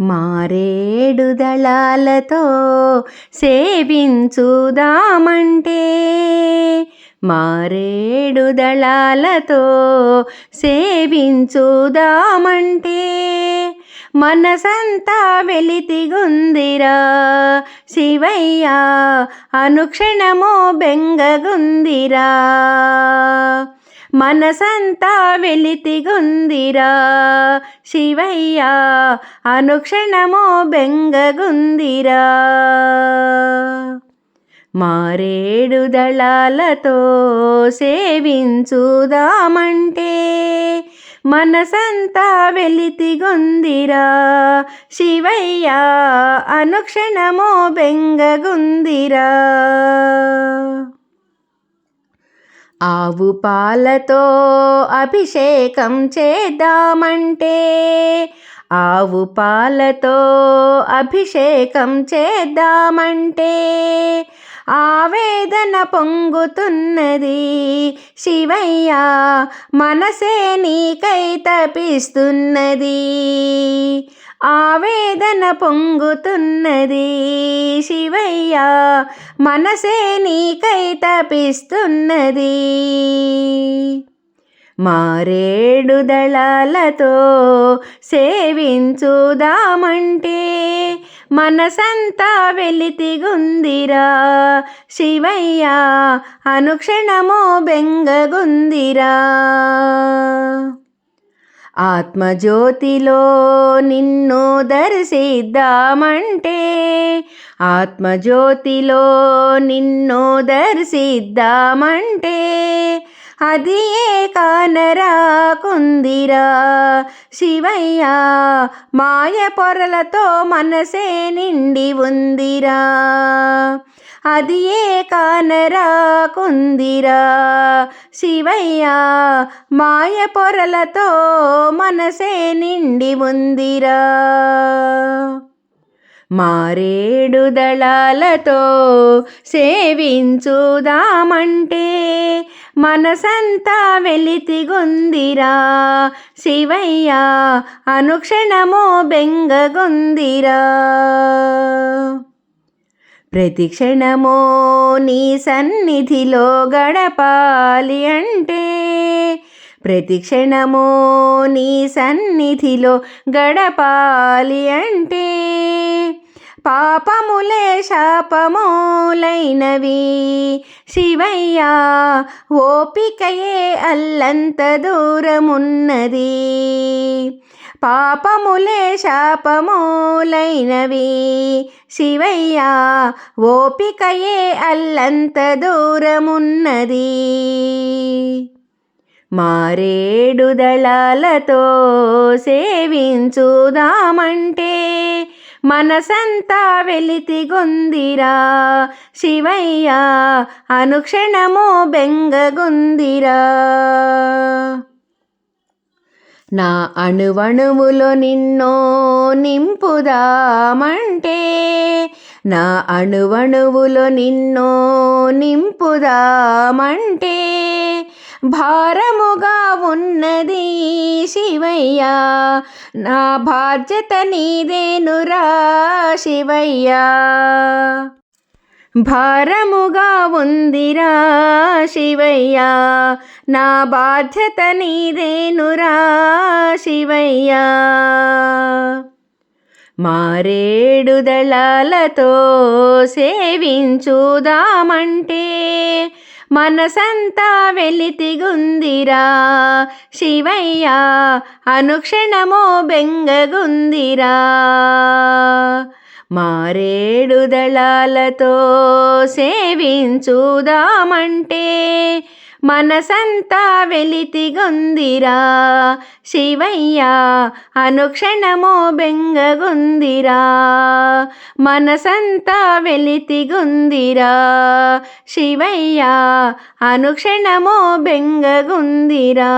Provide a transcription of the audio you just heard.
మారేడు దళాలతో సేవించుదామంటే మారేడు దళాలతో సేవించుదామంటే మనసంతా వెలితిగుందిరా శివయ్య అనుక్షణమో బెంగగుందిరా. మనసంతా వెలితిగుందిరా. శివయ్య అనుక్షణమో బెంగగుందిరా. మారేడు దళాలతో సేవించుదామంటే మనసంతా వెలితిగుందిరా. శివయ్య అనుక్షణమో బెంగగుందిరా. ఆవు పాలతో అభిషేకం చేద్దామంటే ఆవు పాలతో అభిషేకం చేద్దామంటే ఆవేదన పొంగుతున్నది శివయ్య మనసే నీకై తపిస్తున్నది. ఆవేదన పొంగుతున్నది శివయ్య. మనసే నీకై తపిస్తున్నది. మారేడు దళాలతో సేవించుదామంటే మనసంతా వెలితిగుందిరా శివయ్య. అనుక్షణమో బెంగగుందిరా. ఆత్మజ్యోతిలో నిన్ను దర్శిద్దామంటే ఆత్మజ్యోతిలో నిన్ను దర్శిద్దామంటే అది ఏ కానరాకుందిరా శివయ్య మాయ పొరలతో మనసే నిండి ఉందిరా. అది ఏ కానరాకుందిరా శివయ్య మాయ పొరలతో మనసే నిండి ఉందిరా. మారేడు దళాలతో సేవించుదామంటే మనసంతా వెలితిగుందిరా. శివయ్య అనుక్షణమో బెంగగుందిరా. ప్రతి క్షణమో నీ సన్నిధిలో గడపాలి అంటే ప్రతి క్షణమో నీ సన్నిధిలో గడపాలి అంటే పాపములే శాపములైనవి. శివయ్య ఓపికయే అల్లంత దూరమున్నది. పాపములే శాపములైనవి. శివయ్య ఓపికయే అల్లంత దూరమున్నది. మారేడు దళాలతో సేవించుదామంటే మనసంతా వెలితిగొందిరా. శివయ్య అనుక్షణము బెంగగొందిరా. నా అణువణువులో నిన్నో నింపుదామంటే నా అణువణువులో నిన్నో నింపుదామంటే భారముగా ఉన్నది శివయ్య. నా బాధ్యత నీదేనురా శివయ్య. భారముగా ఉందిరా శివయ్య. నా బాధ్యత నీదేనురా శివయ్య. మారేడు దళాలతో సేవించుదామంటే మనసంతా వెలితిగుందిరా. శివయ్య అనుక్షణమో బెంగగుందిరా. మారేడు దళాలతో సేవించుదామంటే మనసంతా వెలితిగొందిరా శివయ్య అనుక్షణమో బెంగగొందిరా. మనసంతా వెలితిగొందిరా శివయ్య అనుక్షణమో బెంగగొందిరా.